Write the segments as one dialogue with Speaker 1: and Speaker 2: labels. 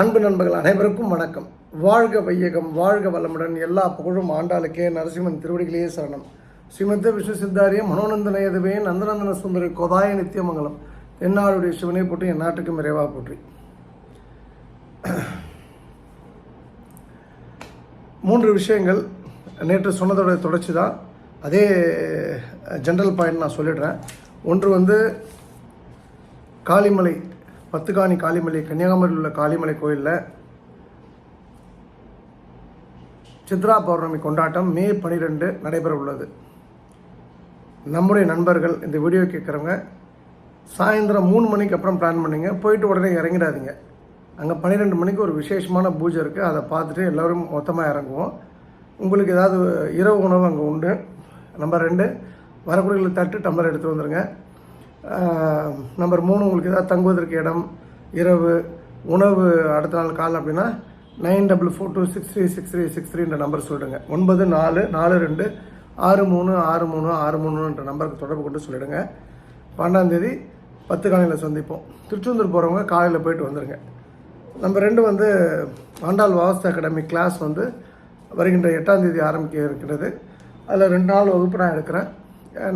Speaker 1: அன்பு நண்பர்கள் அனைவருக்கும் வணக்கம். வாழ்க வையகம் வாழ்க வளமுடன். எல்லா புகழும் ஆண்டாளுக்கே. நரசிம்மன் திருவடிகளே சரணம். ஸ்ரீமந்த விஷ்ணு சித்தாரிய மனோநந்தனயதுவே நந்தநந்தன சுந்தரி கொதாய நித்தியமங்கலம் தென்னாளுடைய சிவனை போற்றி என் நாட்டுக்கும் விரைவாக போற்றி. மூன்று விஷயங்கள் நேற்று சொன்னதோட தொடர்ச்சி தான் அதே ஜென்ரல் பாயிண்ட் நான் சொல்லிடுறேன். ஒன்று வந்து காளிமலை பத்துகாணி காளிமலை கன்னியாகுமரியில் உள்ள காளிமலை கோயிலில் சித்ரா பௌர்ணமி கொண்டாட்டம் மே பனிரெண்டு நடைபெற உள்ளது நம்முடைய நண்பர்கள் இந்த வீடியோ கேட்குறவங்க சாயந்தரம் மூணு மணிக்கு அப்புறம் பிளான் பண்ணிங்க போயிட்டு உடனே இறங்கிடாதீங்க. அங்கே பன்னிரெண்டு மணிக்கு ஒரு விசேஷமான பூஜை இருக்குது அதை பார்த்துட்டு எல்லோரும் மொத்தமாக இறங்குவோம். உங்களுக்கு ஏதாவது இரவு உணவு அங்கே உண்டு. நம்பர் ரெண்டு வரக்கூடிய தட்டு டம்ளர் எடுத்து வந்துடுங்க நம்பர் மூணு உங்களுக்கு ஏதாவது தங்குவதற்கு இடம் இரவு உணவு அடுத்த நாள் கால் அப்படின்னா nine double four two six three six three six த்ரீன்ற number சொல்லிடுங்க. ஒன்பது நாலு நாலு ரெண்டு ஆறு மூணு ஆறு மூணு ஆறு மூணுன்ற நம்பருக்கு தொடர்பு கொண்டு சொல்லிடுங்க. பன்னெண்டாந்தேதி பத்து காலையில் சந்திப்போம். திருச்செந்தூர் போகிறவங்க காலையில் போயிட்டு வந்துடுங்க நம்பர் ரெண்டு வந்து ஆண்டாள் வாஸ்து அகாடமி கிளாஸ் வந்து வருகின்ற எட்டாம் தேதி ஆரம்பிக்க இருக்கிறது அதில் ரெண்டு நாள் வகுப்பு நான் எடுக்கிறேன்.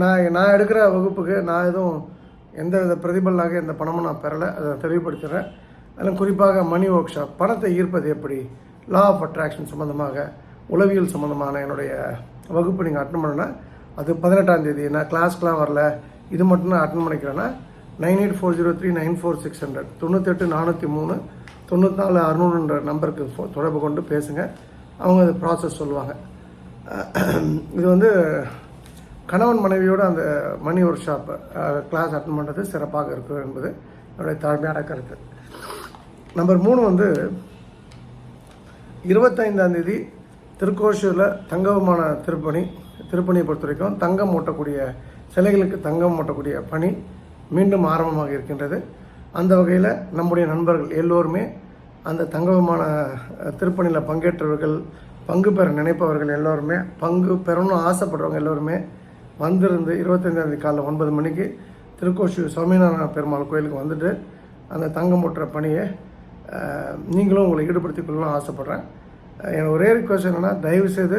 Speaker 1: நான் நான் எடுக்கிற வகுப்புக்கு நான் எதுவும் எந்த வித பிரதிபலனாக எந்த பணமும் நான் பெறலை அதை தெளிவுபடுத்துகிறேன் அதில் குறிப்பாக மணி ஒர்க் ஷாப் பணத்தை ஈர்ப்பது எப்படி? லா ஆஃப் அட்ராக்ஷன் சம்மந்தமாக உளவியல் சம்மந்தமான என்னுடைய வகுப்பு நீங்கள் அட்டன் பண்ணனா அது பதினெட்டாம் தேதி நான் கிளாஸ்க்கெலாம் வரல. இது மட்டும் நான் attend பண்ணிக்கிறேன்னா nine eight four zero three nine four six hundred தொண்ணூத்தெட்டு நானூற்றி மூணு தொண்ணூற்றி நாலு அறுநூறுன்ற நம்பருக்கு ஃபோ- தொடர்பு கொண்டு பேசுங்க. அவங்க அது ப்ராசஸ் சொல்லுவாங்க. இது வந்து கணவன் மனைவியோடு அந்த money workshop class attend பண்ணுறது சிறப்பாக இருக்கும் என்பது என்னுடைய தாழ்மையான கருத்து. நம்பர் மூணு வந்து இருபத்தைந்தாந்தேதி தேதி தங்க தங்கமான திருப்பணி திருப்பணியை பொறுத்த வரைக்கும் தங்கம் மூட்டக்கூடிய சிலைகளுக்கு தங்கம் மூட்டக்கூடிய பணி மீண்டும் ஆரம்பமாக இருக்கின்றது. அந்த வகையில் நம்முடைய நண்பர்கள் எல்லோருமே அந்த தங்கமான விமான திருப்பணியில் பங்கேற்றவர்கள் பங்கு பெற நினைப்பவர்கள் எல்லோருமே பங்கு பெறணும்னு ஆசைப்படுறவங்க எல்லோருமே வந்திருந்து இருபத்தஞ்சாந்தேதி காலைல ஒன்பது மணிக்கு திருக்கோஷி சுவாமிநாராயண பெருமாள் கோயிலுக்கு வந்துட்டு அந்த தங்கம் போட்டுற பணியை நீங்களும் உங்களை ஈடுபடுத்திக் கொள்ளணும்னு ஆசைப்பட்றேன். என் எனக்கு ஒரே ரிக்வஸ்ட் என்னென்னா தயவுசெய்து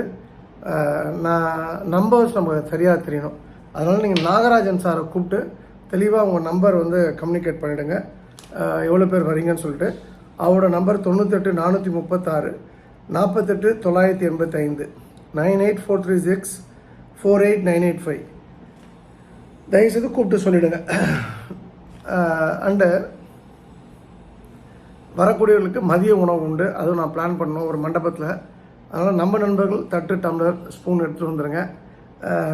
Speaker 1: நான் நம்பர்ஸ் நமக்கு சரியாக தெரியணும். அதனால் நீங்கள் நாகராஜன் சாரை கூப்பிட்டு தெளிவாக உங்கள் நம்பர் வந்து கம்யூனிகேட் பண்ணிவிடுங்க எவ்வளோ பேர் வரீங்கன்னு சொல்லிட்டு அவரோட நம்பர் தொண்ணூத்தெட்டு நானூற்றி முப்பத்தாறு நாற்பத்தெட்டு தொள்ளாயிரத்தி எண்பத்தைந்து nine eight four three six four eight nine eight five தயவுசெய்து கூப்பிட்டு சொல்லிவிடுங்க அண்டு வரக்கூடியவர்களுக்கு மதிய உணவு உண்டு. அதுவும் நான் பிளான் பண்ணோம் ஒரு மண்டபத்தில். அதனால் நம்ம நண்பர்கள் தட்டு டம்ளர் ஸ்பூன் எடுத்துகிட்டு வந்துடுங்க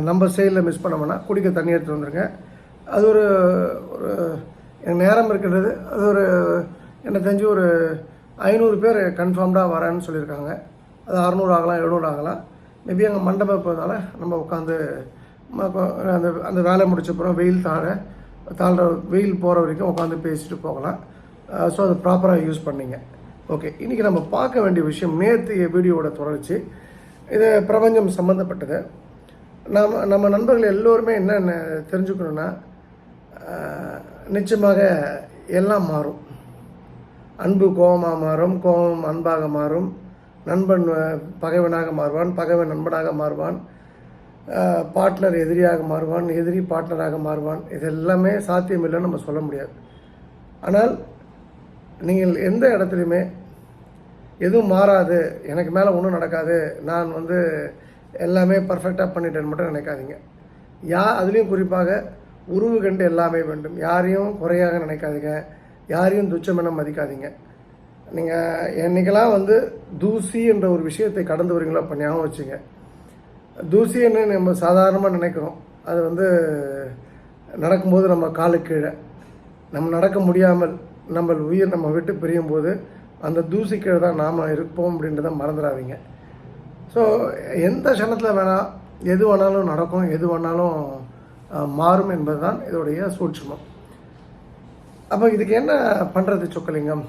Speaker 1: நம்ம சைடில் மிஸ் பண்ண குடிக்க தண்ணி எடுத்துகிட்டு வந்துடுங்க அது ஒரு ஒரு எனக்கு நேரம் இருக்கின்றது. அது ஒரு எனக்கு தெரிஞ்சு ஒரு ஐநூறு பேர் கன்ஃபார்ம்டாக வரேன்னு சொல்லியிருக்காங்க. அது அறநூறு ஆகலாம் எழுநூறு ஆகலாம். மேபி அங்கே மண்டபம் இருப்பதனால நம்ம உட்காந்து அந்த அந்த வேலை முடிச்சப்புறம் வெயில் தாழ தாழ்ற வெயில் போகிற வரைக்கும் உட்காந்து பேசிட்டு போகலாம். ஸோ அதை ப்ராப்பராக யூஸ் பண்ணிங்க. ஓகே இன்றைக்கி நம்ம பார்க்க வேண்டிய விஷயம் நேற்று வீடியோவோட தொடர்ச்சி. இது பிரபஞ்சம் சம்மந்தப்பட்டது நம்ம நம்ம நண்பர்கள் எல்லோருமே என்ன தெரிஞ்சுக்கணுன்னா நிச்சயமாக எல்லாம் மாறும். அன்பு கோபமாக மாறும் கோபம் அன்பாக மாறும். நண்பன் பகைவனாக மாறுவான் பகைவன் நண்பனாக மாறுவான் பார்ட்னர் எதிரியாக மாறுவான் எதிரி பார்ட்னராக மாறுவான். இது எல்லாமே சாத்தியமில்லைன்னு நம்ம சொல்ல முடியாது. ஆனால் நீங்கள் எந்த இடத்துலையுமே எதுவும் மாறாது எனக்கு மேலே ஒன்றும் நடக்காது நான் வந்து எல்லாமே பர்ஃபெக்டாக பண்ணிட்டேன்னு மட்டும் நினைக்காதீங்க. யா அதுலேயும் குறிப்பாக உருவு கண்டு எல்லாமே வேண்டும். யாரையும் குறையாக நினைக்காதீங்க. யாரையும் துச்சமென மதிக்காதீங்க. நீங்கள் என்னைக்கெல்லாம் வந்து தூசி என்ற ஒரு விஷயத்தை கடந்து வரீங்களோ அப்போ ஞாபகம் வச்சுங்க. தூசின்னு நம்ம சாதாரணமாக நினைக்கிறோம். அது வந்து நடக்கும்போது நம்ம காலு கீழே. நம்ம நடக்க முடியாமல் நம்ம உயிர் நம்ம விட்டு பிரியும் போது அந்த தூசி கீழே தான் நாம் இருப்போம் அப்படின்றத மறந்துடாதீங்க. ஸோ எந்த க்ஷணத்தில் வேணால் எது வேணாலும் நடக்கும் எது வேணாலும் மாறும் என்பது தான் இதோடைய சூட்சமம். அப்போ இதுக்கு என்ன பண்ணுறது சொக்கலிங்கம்?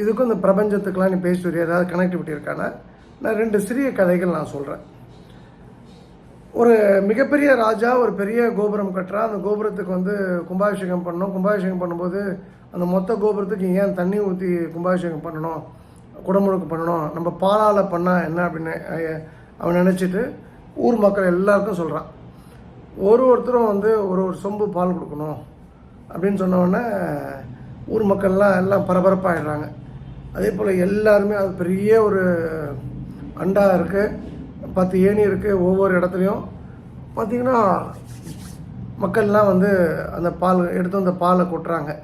Speaker 1: இதுக்கும் இந்த பிரபஞ்சத்துக்கெலாம் நீ பேசி ஏதாவது கனெக்டிவிட்டி இருக்கானா நான் ரெண்டு சிறிய கதைகள் நான் சொல்கிறேன் ஒரு மிகப்பெரிய ராஜா ஒரு பெரிய கோபுரம் கட்டுறா அந்த கோபுரத்துக்கு வந்து கும்பாபிஷேகம் பண்ணோம் கும்பாபிஷேகம் பண்ணும்போது அந்த மொத்த கோபுரத்துக்கு ஏன் தண்ணி ஊற்றி கும்பாபிஷேகம் பண்ணணும் குடமுழுக்கு பண்ணணும். நம்ம பாலால் பண்ணால் என்ன அப்படின்னு அவன் நினச்சிட்டு ஊர் மக்கள் எல்லாருக்கும் சொல்கிறான் ஒரு ஒருத்தரும் வந்து ஒரு ஒரு சொம்பு பால் கொடுக்கணும் அப்படின்னு சொன்ன ஊர் மக்கள்லாம் எல்லாம் பரபரப்பாகிடுறாங்க அதே போல் எல்லாருமே அது பெரிய ஒரு அண்டா இருக்குது பத்து ஏணி இருக்குது ஒவ்வொரு இடத்துலையும். பார்த்திங்கன்னா மக்கள்லாம் வந்து அந்த பால் எடுத்து அந்த பாலை கொட்டுறாங்க.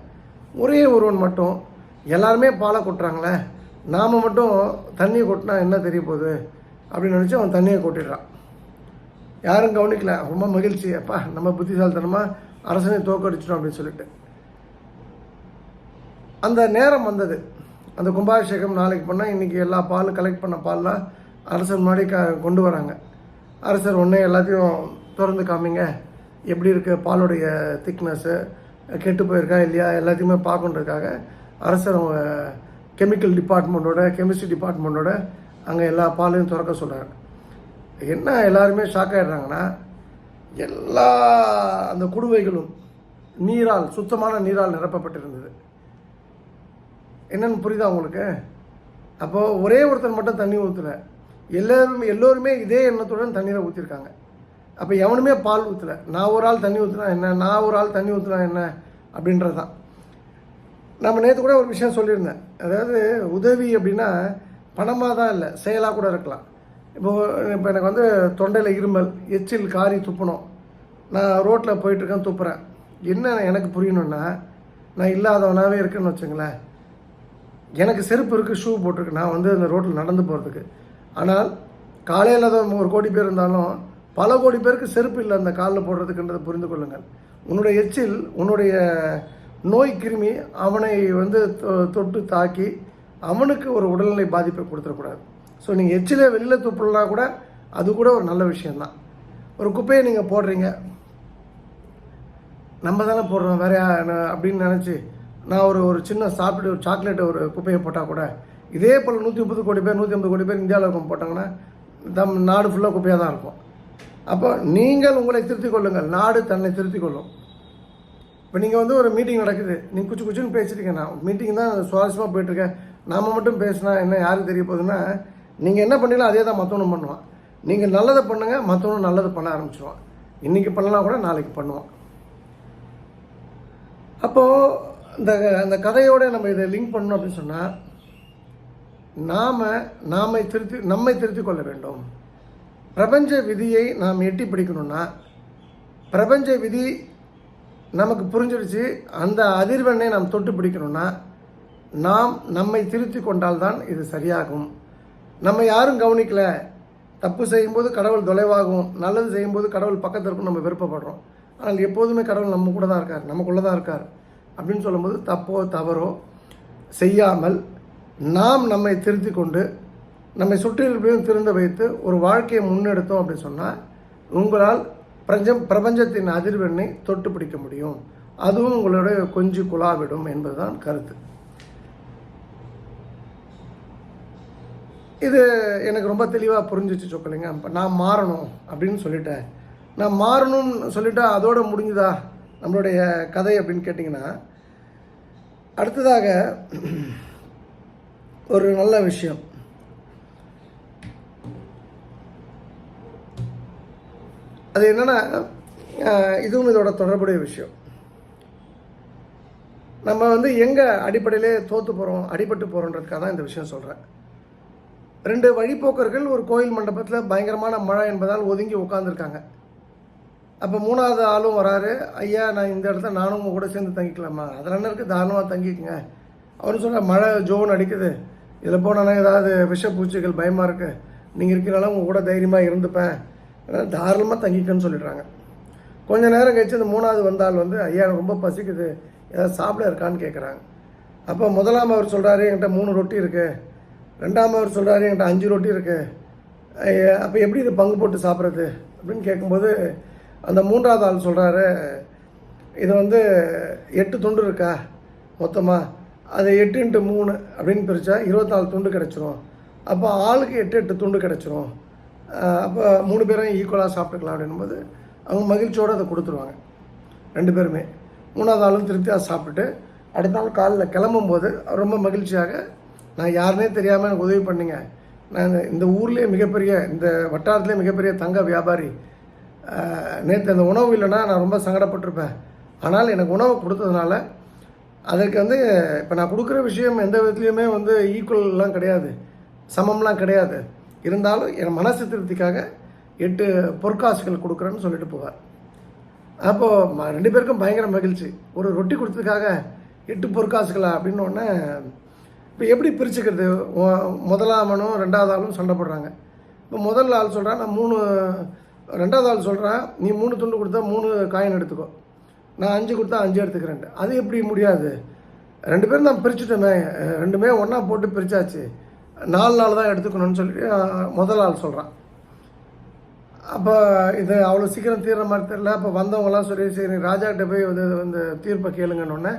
Speaker 1: ஒரே ஒருவன் மட்டும். எல்லாருமே பாலை கொட்டுறாங்களே. நாம் மட்டும் தண்ணியை கொட்டினா என்ன தெரிய போகுது? அப்படின்னு நினச்சி அவன் தண்ணியை கொட்டிடுறான். யாரும் கவனிக்கல. ரொம்ப மகிழ்ச்சி. அப்பா நம்ம புத்திசாலித்தனமாக அரசனை தோக்கடிச்சிட்டோம் அப்படின்னு சொல்லிட்டு. அந்த நேரம் வந்தது. அந்த கும்பாபிஷேகம் நாளைக்கு பண்ணால் இன்றைக்கி எல்லா பாலும் கலெக்ட் பண்ண பால்லாம் அரசர் முன்னாடி க கொண்டு வராங்க. அரசர் ஒன்றே எல்லாத்தையும் திறந்து காமிங்க. எப்படி இருக்குது பாலுடைய திக்னஸ்ஸு கெட்டு போயிருக்கா இல்லையா? எல்லாத்தையுமே பார்க்கணுன்றதுக்காக அரசர் அவங்க கெமிக்கல் டிபார்ட்மெண்ட்டோட கெமிஸ்ட்ரி டிபார்ட்மெண்ட்டோட அங்கே எல்லா பாலையும் திறக்க சொல்கிறாங்க என்ன எல்லாருமே ஷாக் ஆகிடுறாங்கன்னா எல்லா அந்த குடுவைகளும் நீரால் சுத்தமான நீரால் நிரப்பப்பட்டிருந்தது. என்னென்னு புரியுதா உங்களுக்கு? அப்போது ஒரே ஒருத்தர் மட்டும் தண்ணி ஊற்றல எல்லோரும் எல்லோருமே இதே எண்ணத்துடன் தண்ணீரை ஊற்றிருக்காங்க அப்போ எவனுமே பால் ஊற்றல நான் ஒரு ஆள் தண்ணி ஊற்றினா என்ன? நான் ஒரு ஆள் தண்ணி ஊற்றினா என்ன? அப்படின்றது தான் நம்ம நேற்று கூட ஒரு விஷயம் சொல்லியிருந்தேன். அதாவது உதவி அப்படின்னா பணமாக தான் இல்லை செயலாக கூட இருக்கலாம். இப்போ இப்போ எனக்கு வந்து தொண்டையில் இருமல் எச்சில் காரி துப்பணும். நான் ரோட்டில் போயிட்டுருக்கேன் துப்புறேன். என்ன எனக்கு புரியணுன்னா நான் இல்லாதவனாகவே இருக்கேன்னு வச்சுங்களேன். எனக்கு செருப்பு இருக்குது ஷூ போட்டிருக்கு. நான் வந்து அந்த ரோட்டில் நடந்து போகிறதுக்கு ஆனால் காலையில் தான் ஒரு கோடி பேர் இருந்தாலும் பல கோடி பேருக்கு செருப்பு இல்லை அந்த காலில் போடுறதுக்குன்றதை புரிந்து கொள்ளுங்கள். உன்னுடைய எச்சில் உன்னுடைய நோய் கிருமி அவனை வந்து தொ- தொட்டு தாக்கி அவனுக்கு ஒரு உடல்நிலை பாதிப்பை கொடுத்துடக்கூடாது. ஸோ நீங்கள் எச்சிலே வெளியில் துப்புலனா கூட அது கூட ஒரு நல்ல விஷயந்தான் ஒரு குப்பையை நீங்கள் போடுறீங்க. நம்ம தானே போடுறோம் வேற யா- அப்படின்னு நினச்சி நான் ஒரு ஒரு சின்ன சாப்பிட்டு ஒரு சாக்லேட் ஒரு குப்பையை போட்டால் கூட இதே போல் நூற்றி முப்பது கோடி பேர் நூற்றி ஐம்பது கோடி பேர் இந்தியாவில் இருக்கும் போட்டாங்கன்னா தம் நாடு ஃபுல்லாக குப்பையாக தான் இருக்கும். அப்போ நீங்கள் உங்களை திருத்திக் கொள்ளுங்கள். நாடு தன்னை திருத்திக் கொள்ளும். இப்போ நீங்கள் வந்து ஒரு மீட்டிங் நடக்குது. நீங்கள் குச்சி குச்சின்னு பேசிட்டீங்க. நான் மீட்டிங் தான் சுவாரஸ்யமாக போயிட்டுருக்கேன். நாம் மட்டும் பேசினா என்ன யாருக்கு தெரிய போகுதுன்னா நீங்கள் என்ன பண்ணீங்களோ அதே தான் மற்றவனும் பண்ணுவான். நீங்கள் நல்லதை பண்ணுங்கள் மற்றவனும் நல்லது பண்ண ஆரம்பிச்சிடுவான் இன்றைக்கி பண்ணலாம் கூட நாளைக்கு பண்ணுவான். அப்போது இந்த அந்த கதையோட நம்ம இதை லிங்க் பண்ணணும் அப்படின்னு சொன்னால் நாம் நாமை திருத்தி நம்மை திருத்திக் கொள்ள வேண்டும். பிரபஞ்ச விதியை நாம் எட்டி பிடிக்கணும்னா பிரபஞ்ச விதி நமக்கு புரிஞ்சிருச்சு அந்த அதிர்வெண்ணை நாம் தொட்டு பிடிக்கணும்னா நாம் நம்மை திருத்தி கொண்டால்தான் இது சரியாகும். நம்ம யாரும் கவனிக்கல. தப்பு செய்யும்போது கடவுள் தொலைவாகும். நல்லது செய்யும்போது கடவுள் பக்கத்தில் இருக்கும் நம்ம விருப்பப்படுறோம். ஆனால் எப்போதுமே கடவுள் நம்ம கூட தான் இருக்கார். நமக்குள்ளே தான் இருக்கார். அப்படின்னு சொல்லும்போது தப்போ தவறோ செய்யாமல் நாம் நம்மை திருத்தி கொண்டு நம்மை சுற்றியிருப்பையும் திருந்த வைத்து ஒரு வாழ்க்கையை முன்னெடுத்தோம் அப்படின்னு சொன்னால் உங்களால் பிரஞ்சம் பிரபஞ்சத்தின் அதிர்வெண்ணை தொட்டு பிடிக்க முடியும். அதுவும் உங்களோட கொஞ்சி குழாவிடும் என்பதுதான் கருத்து. இது எனக்கு ரொம்ப தெளிவாக புரிஞ்சிச்சு சொக்கலைங்க. நான் மாறணும் அப்படின்னு சொல்லிட்டேன். நான் மாறணும்னு சொல்லிட்டா அதோட முடிஞ்சுதா? நம்மளுடைய கதை அப்படின்னு கேட்டிங்கன்னா அடுத்ததாக ஒரு நல்ல விஷயம். அது என்னென்னா இதுவும் இதோட தொடர்புடைய விஷயம். நம்ம வந்து எங்கே அடிப்படையிலே தோற்று போகிறோம் அடிபட்டு போகிறோன்றதுக்காக தான் இந்த விஷயம் சொல்கிறேன் ரெண்டு வழிப்போக்கர்கள் ஒரு கோயில் மண்டபத்தில் பயங்கரமான மழை என்பதால் ஒதுங்கி உட்காந்துருக்காங்க அப்போ மூணாவது ஆளும் வராரு. ஐயா நான் இந்த இடத்துல நானும் உங்கள் கூட சேர்ந்து தங்கிக்கலாமா? அதில் என்ன இருக்குது தாராளமாக தங்கிக்கங்க. அவரு சொல்கிற மழை ஜோன் அடிக்குது. இதில் போனால் ஏதாவது விஷப்பூச்சிகள் பயமாக இருக்குது நீங்கள் இருக்கிறனால உங்கள் கூட தைரியமாக இருந்துப்பேன். அதனால் தாராளமாக தங்கிக்கன்னு சொல்லிடுறாங்க. கொஞ்ச நேரம் கழிச்சு அந்த மூணாவது வந்தால் வந்து ஐயா எனக்கு ரொம்ப பசிக்குது. ஏதாவது சாப்பிட இருக்கான்னு கேட்குறாங்க அப்போ முதலாம் அவர் சொல்கிறாரு என்கிட்ட மூணு ரொட்டி இருக்குது ரெண்டாம் அவர் சொல்கிறாரு என்கிட்ட அஞ்சு ரொட்டி இருக்குது அப்போ எப்படி இது பங்கு போட்டு சாப்பிட்றது? அப்படின்னு கேட்கும்போது அந்த மூன்றாவது ஆள் சொல்கிறாரு இது வந்து எட்டு துண்டு இருக்கா மொத்தமாக அது எட்டு இன்ட்டு மூணு அப்படின்னு பிரித்தா இருபத்தாலு துண்டு கிடச்சிரும். அப்போ ஆளுக்கு எட்டு எட்டு துண்டு கிடச்சிரும். அப்போ மூணு பேரும் ஈக்குவலாக சாப்பிட்டுக்கலாம் அப்படின்போது அவங்க மகிழ்ச்சியோடு அதை கொடுத்துருவாங்க. ரெண்டு பேருமே. மூணாவது ஆளும் திருப்தியாக சாப்பிட்டுட்டு அடுத்த நாள் காலையில் கிளம்பும்போது ரொம்ப மகிழ்ச்சியாக நான் யாருனே தெரியாமல் எனக்கு உதவி பண்ணிங்க. நான் இந்த ஊர்லேயே மிகப்பெரிய இந்த வட்டாரத்துலேயே மிகப்பெரிய தங்க வியாபாரி நேற்று அந்த உணவு இல்லைன்னா நான் ரொம்ப சங்கடப்பட்டிருப்பேன். ஆனால் எனக்கு உணவு கொடுத்ததுனால அதற்கு வந்து இப்போ நான் கொடுக்குற விஷயம் எந்த விதத்துலையுமே வந்து ஈக்குவல்லாம் கிடையாது. சமம்லாம் கிடையாது. இருந்தாலும் என் மனசு திருப்திக்காக எட்டு பொற்காசுகள் கொடுக்குறேன்னு சொல்லிட்டு போவார். அப்போது ரெண்டு பேருக்கும் பயங்கர மகிழ்ச்சி. ஒரு ரொட்டி கொடுத்ததுக்காக எட்டு பொற்காசுகளா அப்படின்னு ஒன்று இப்போ எப்படி பிரிச்சுக்கிறது? முதலாமனும் ரெண்டாவது ஆளும் சண்டை போடுறாங்க. இப்போ முதல் ஆள் சொல்கிறான் நான் மூணு ரெண்டாவது ஆள் சொல்கிறான் நீ மூணு துண்டு கொடுத்தா மூணு காயின் எடுத்துக்கோ. நான் அஞ்சு கொடுத்தா அஞ்சு எடுத்துக்கிறேன் அது எப்படி முடியாது? ரெண்டு பேரும் நான் பிரிச்சுட்டோமே. ரெண்டுமே ஒன்றா போட்டு பிரித்தாச்சு நாலு நாள் தான் எடுத்துக்கணும்னு சொல்லிட்டு முதல் ஆள் சொல்கிறான் அப்போ இது அவ்வளோ சீக்கிரம் தீர்ற மாதிரி தெரில அப்போ வந்தவங்களாம் சொல்லி சரி ராஜாக்கிட்ட போய் வந்து வந்து தீர்ப்பை கேளுங்கன்னொடனே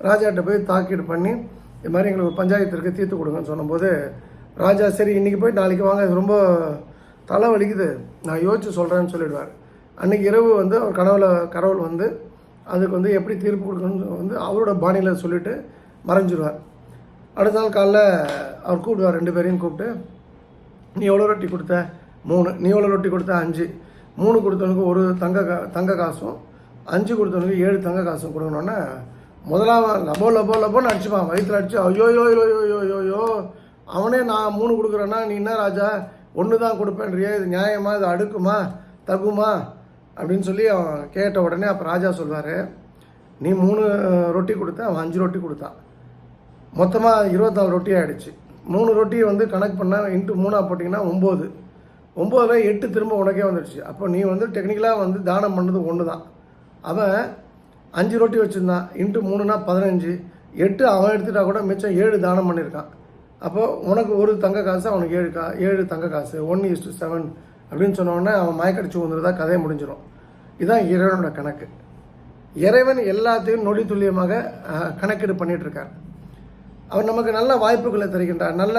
Speaker 1: ராஜாக்கிட்ட போய் தாக்கீடு பண்ணி இது மாதிரி எங்களுக்கு பஞ்சாயத்திற்கு தீர்த்து கொடுங்கன்னு சொன்னபோது ராஜா சரி இன்றைக்கி போய் நாளைக்கு வாங்க. இது ரொம்ப தலை வலிக்குது. நான் யோசிச்சு சொல்கிறேன்னு சொல்லிடுவார். அன்றைக்கி இரவு வந்து அவர் கனவுல கடவுள் வந்து அதுக்கு வந்து எப்படி தீர்ப்பு கொடுக்கணும்னு வந்து அவரோட பாணியில் சொல்லிட்டு மறைஞ்சிடுவார் அடுத்த நாள் காலைல அவர் கூப்பிடுவார் ரெண்டு பேரையும் கூப்பிட்டு நீ எவ்வளோ ரொட்டி கொடுத்த? மூணு. நீ எவ்வளோ ரொட்டி கொடுத்த? அஞ்சு. மூணு கொடுத்தவனுக்கு ஒரு தங்க கா தங்க காசும் அஞ்சு கொடுத்தவனுக்கு ஏழு தங்க காசும் கொடுக்கணுன்னா முதலாவது லபோ லபோ லபோன்னு அடிச்சுப்பான். வயிற்றுல அடிச்சு ஐயோ யோ யோ யோ யோ யோ அவனே நான் மூணு கொடுக்குறேன்னா நீ என்ன ராஜா? ஒன்று தான் கொடுப்பேன்றியே இது நியாயமாக இது அடுக்குமா தகுமா? அப்படின்னு சொல்லி அவன் கேட்ட உடனே அப்போ ராஜா சொல்வார் நீ மூணு ரொட்டி கொடுத்த அவன் அஞ்சு ரொட்டி கொடுத்தான் மொத்தமாக இருபத்தாலு ரொட்டி ஆகிடுச்சு மூணு ரொட்டியை வந்து கணக்கு பண்ணால் இன்ட்டு மூணாக போட்டிங்கன்னா ஒம்பது. ஒம்பதுல எட்டு திரும்ப உனக்கே வந்துடுச்சு. அப்போ நீ வந்து டெக்னிக்கலாக வந்து தானம் பண்ணது ஒன்று தான் அவன் அஞ்சு ரொட்டி வச்சுருந்தான். இன்ட்டு மூணுனா பதினஞ்சு. எட்டு அவன் எடுத்துட்டா கூட மிச்சம் ஏழு தானம் பண்ணியிருக்கான். அப்போ உனக்கு ஒரு தங்க காசு அவனுக்கு ஏழு கா ஏழு தங்க காசு ஒன் இஸ்டு செவன் அப்படின்னு சொன்னோடனே அவன் மயக்கடிச்சு வந்துருந்தா கதையை முடிஞ்சிடும் இதுதான் இறைவனோட கணக்கு. இறைவன் எல்லாத்தையும் நொடி துல்லியமாக கணக்கீடு பண்ணிகிட்ருக்கார் இருக்கார் அவர் நமக்கு நல்ல வாய்ப்புகளை தருகின்றார் நல்ல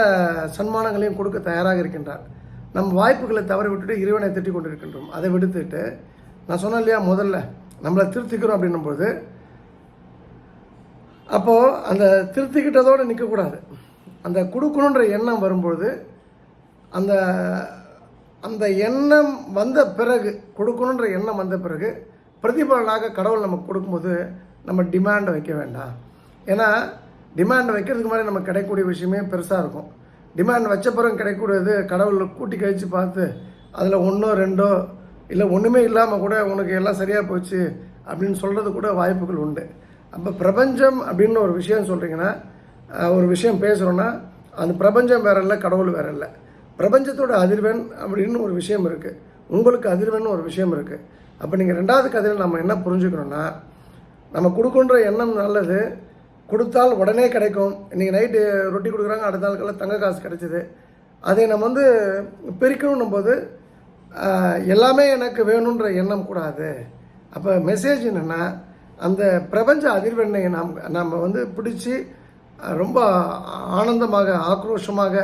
Speaker 1: சன்மானங்களையும் கொடுக்க தயாராக இருக்கின்றார். நம் வாய்ப்புகளை தவற விட்டுட்டு இறைவனை திட்டிக் கொண்டிருக்கின்றோம். அதை விடுத்துட்டு நான் சொன்னேன் இல்லையா முதல்ல நம்மளை திருத்திக்கிறோம் அப்படின்னும்போது அப்போது அந்த திருத்திக்கிட்டதோடு நிற்கக்கூடாது அந்த கொடுக்கணுன்ற எண்ணம் வரும்பொழுது அந்த அந்த எண்ணம் வந்த பிறகு கொடுக்கணுன்ற எண்ணம் வந்த பிறகு பிரதிபலனாக கடவுள் நமக்கு கொடுக்கும்போது நம்ம டிமாண்டை வைக்க வேண்டாம். ஏன்னா டிமாண்ட் வைக்கிறதுக்கு முன்னாடி நமக்கு கிடைக்கக்கூடிய விஷயமே பெருசாக இருக்கும். டிமாண்ட் வச்ச பிறகு கிடைக்கக்கூடியது கடவுள் கூட்டி கழித்து பார்த்து அதில் ஒன்றோ ரெண்டோ இல்லை ஒன்றுமே இல்லாமல் கூட உனக்கு எல்லாம் சரியாக போச்சு அப்படின்னு சொல்கிறது கூட வாய்ப்புகள் உண்டு. அப்போ பிரபஞ்சம் அப்படின்னு ஒரு விஷயம் சொல்கிறீங்கன்னா ஒரு விஷயம் பேசுகிறோன்னா அந்த பிரபஞ்சம் வேற இல்லை கடவுள் வேற இல்லை. பிரபஞ்சத்தோட அதிர்வெண் அப்படின்னு ஒரு விஷயம் இருக்குது உங்களுக்கு அதிர்வெண் ஒரு விஷயம் இருக்குது அப்போ நீங்கள் ரெண்டாவது கதையில் நம்ம என்ன புரிஞ்சுக்கணும்னா நம்ம கொடுக்குன்ற எண்ணம் நல்லது. கொடுத்தால் உடனே கிடைக்கும். இன்றைக்கி நைட்டு ரொட்டி கொடுக்குறாங்க அடுத்த நாளுக்கெல்லாம் தங்க காசு கிடைச்சிது. அதை நம்ம வந்து பிரிக்கணும் போது எல்லாமே எனக்கு வேணுன்ற எண்ணம் கூடாது. அப்போ மெசேஜ் என்னென்னா அந்த பிரபஞ்ச அதிர்வெண்ணை நாம் நம்ம வந்து பிடிச்சி ரொம்ப ஆனந்தமாக ஆக்ரோஷமாக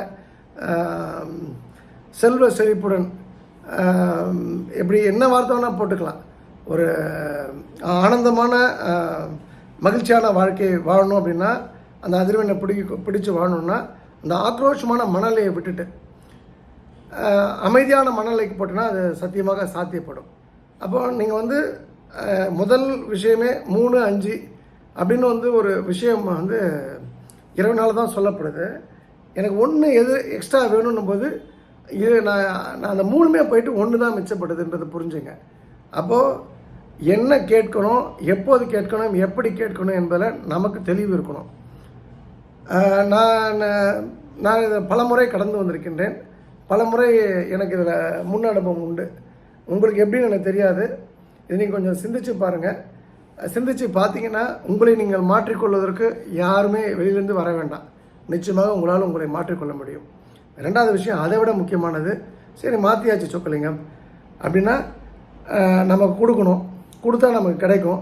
Speaker 1: செல்வ செழிப்புடன் எப்படி என்ன வார்த்தை வேணால் போட்டுக்கலாம். ஒரு ஆனந்தமான மகிழ்ச்சியான வாழ்க்கையை வாழணும் அப்படின்னா அந்த அதிர்வெண்ணை பிடிக்க பிடிச்சி வாழணும்னா அந்த ஆக்ரோஷமான மணலையை விட்டுட்டு அமைதியான மணலைக்கு போட்டோன்னா அது சத்தியமாக சாத்தியப்படும். அப்போ நீங்கள் வந்து முதல் விஷயமே மூணு அஞ்சு அப்படின்னு வந்து ஒரு விஷயம் வந்து இரவுனால தான் சொல்லப்படுது. எனக்கு ஒன்று எது எக்ஸ்ட்ரா வேணும்னும் போது இது நான் நான் அந்த மூணுமே போயிட்டு ஒன்று தான் மிச்சப்படுதுன்றதை புரிஞ்சுங்க. அப்போது என்ன கேட்கணும் எப்போது கேட்கணும் எப்படி கேட்கணும் என்பதில் நமக்கு தெளிவு இருக்கணும். நான் நான் இதை பலமுறை கடந்து வந்திருக்கின்றேன். பல முறை எனக்கு இதில் முன் அனுபவம் உண்டு. உங்களுக்கு எப்படின்னு எனக்கு தெரியாது. இது நீங்கள் கொஞ்சம் சிந்திச்சு பாருங்கள் சிந்திச்சு பார்த்தீங்கன்னா உங்களை நீங்கள் மாற்றிக்கொள்வதற்கு யாருமே வெளியிலேருந்து வர வேண்டாம். நிச்சயமாக உங்களால் உங்களை மாற்றிக்கொள்ள முடியும். ரெண்டாவது விஷயம் அதை விட முக்கியமானது சரி மாற்றியாச்சு சொக்கலிங்கம். அப்படின்னா நமக்கு கொடுக்கணும். கொடுத்தா நமக்கு கிடைக்கும்.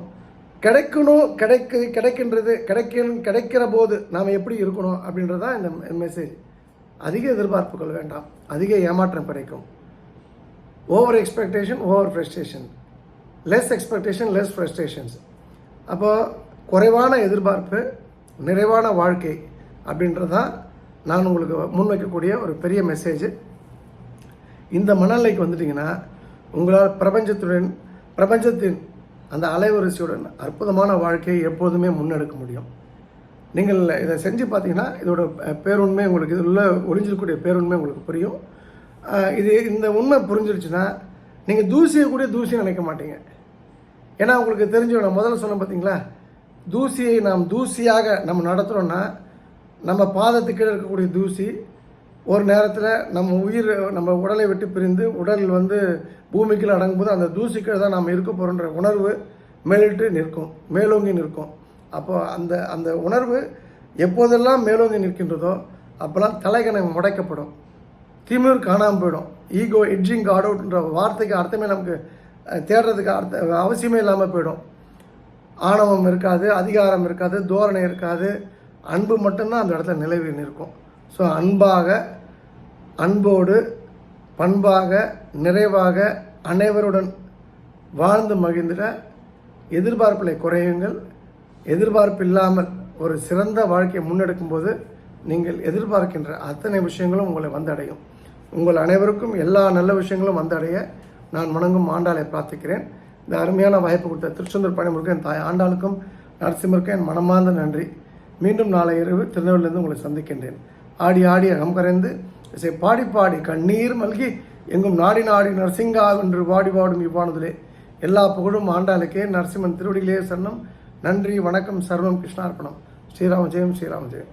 Speaker 1: கிடைக்கணும் கிடைக்கு கிடைக்கின்றது கிடைக்க கிடைக்கிற போது நாம் எப்படி இருக்கணும் அப்படின்றது தான் இந்த மெசேஜ் அதிக எதிர்பார்ப்புகள் வேண்டாம். அதிக ஏமாற்றம் கிடைக்கும். Over expectation over frustration less expectation less frustrations அப்போ குறைவான எதிர்பார்ப்பு நிறைவான வாழ்க்கை அப்படின்றது தான் நான் உங்களுக்கு முன்வைக்கக்கூடிய ஒரு பெரிய மெசேஜ் இந்த மனநிலைக்கு வந்துட்டிங்கன்னா உங்களால் பிரபஞ்சத்துடன் பிரபஞ்சத்தின் அந்த அலைவரிசையுடன் அற்புதமான வாழ்க்கையை எப்போதுமே முன்னெடுக்க முடியும். நீங்கள் இதை செஞ்சு பார்த்தீங்கன்னா இதோட பேருண்மை உங்களுக்கு இதில் உள்ள ஒளிஞ்சிருக்கக்கூடிய பேருண்மை உங்களுக்கு புரியும். இது இந்த உண்மை புரிஞ்சிருச்சுன்னா நீங்கள் தூசியை கூட தூசி நினைக்க மாட்டீங்க. ஏன்னா உங்களுக்கு தெரிஞ்சு நான் முதல்ல சொன்னேன் பார்த்தீங்களா தூசியை நாம் தூசியாக நம்ம நடத்துகிறோன்னா நம்ம பாதத்துக்கு கீழே இருக்கக்கூடிய தூசி ஒரு நேரத்தில் நம்ம உயிர் நம்ம உடலை விட்டு பிரிந்து உடல் வந்து பூமிக்குள்ள அடங்கும்போது அந்த தூசி தான் நாம் இருக்க போகிறோன்ற உணர்வு மேலிட்டு நிற்கும் மேலோங்கி நிற்கும். அப்போ அந்த அந்த உணர்வு எப்போதெல்லாம் மேலோங்கி நிற்கின்றதோ அப்போல்லாம் தலைகணம் முடைக்கப்படும். திமிர் காணாமல் போயிடும். ஈகோ எட்ஜிங் காட் அவுட்ன்ற வார்த்தைக்கு அர்த்தமே நமக்கு தேடுறதுக்கு அர்த்த அவசியமே இல்லாமல் போயிடும். ஆணவம் இருக்காது அதிகாரம் இருக்காது தோரணை இருக்காது. அன்பு மட்டும்தான் அந்த இடத்துல நிலவி நிற்கும். ஸோ அன்பாக அன்போடு பண்பாக நிறைவாக அனைவருடன் வாழ்ந்து மகிழ்ந்திட எதிர்பார்ப்புகளை குறையுங்கள். எதிர்பார்ப்பு இல்லாமல் ஒரு சிறந்த வாழ்க்கையை முன்னெடுக்கும் போது நீங்கள் எதிர்பார்க்கின்ற அத்தனை விஷயங்களும் உங்களை வந்தடையும். உங்கள் அனைவருக்கும் எல்லா நல்ல விஷயங்களும் வந்தடைய நான் வணங்கும் ஆண்டாளை பிரார்த்திக்கிறேன். இந்த அருமையான வாய்ப்பு கொடுத்த திருச்செந்தூர் பணிமுருகன் தாய் ஆண்டாளுக்கும் நரசிம்மருக்கும் என் மனமார்ந்த நன்றி. மீண்டும் நாளை இரவு திருநெல்வேலியிலிருந்து உங்களை சந்திக்கின்றேன். ஆடி ஆடி அகம் கரைந்து இசை பாடி பாடி கண்ணீர் மல்கி எங்கும் நாடி நாடி நரசிங்கா என்று வாடி வாடும் இவ்வானதிலே. எல்லா புகழும் ஆண்டாளுக்கே நரசிம்மன் திருவடியிலே சன்னம் நன்றி வணக்கம் சர்வம் கிருஷ்ணார்ப்பணம். ஸ்ரீராம ஜெயம் ஸ்ரீராம ஜெயம்.